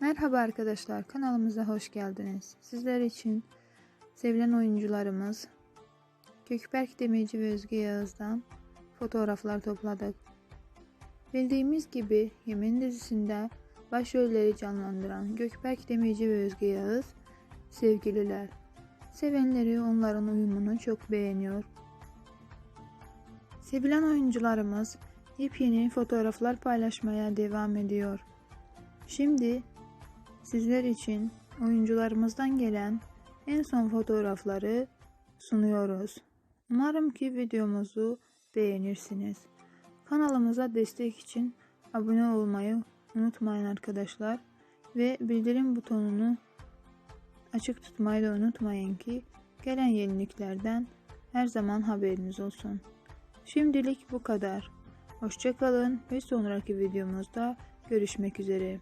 Merhaba arkadaşlar, kanalımıza hoş geldiniz. Sizler için sevilen oyuncularımız Gökberk Demirci ve Özge Yağız'dan fotoğraflar topladık. Bildiğimiz gibi Yemin dizisinde başrolleri canlandıran Gökberk Demirci ve Özge Yağız sevgililer. Sevenleri onların uyumunu çok beğeniyor. Sevilen oyuncularımız yepyeni fotoğraflar paylaşmaya devam ediyor. Şimdi sizler için oyuncularımızdan gelen en son fotoğrafları sunuyoruz. Umarım ki videomuzu beğenirsiniz. Kanalımıza destek için abone olmayı unutmayın arkadaşlar ve bildirim butonunu açık tutmayı da unutmayın ki gelen yeniliklerden her zaman haberiniz olsun. Şimdilik bu kadar. Hoşçakalın ve sonraki videomuzda görüşmek üzere.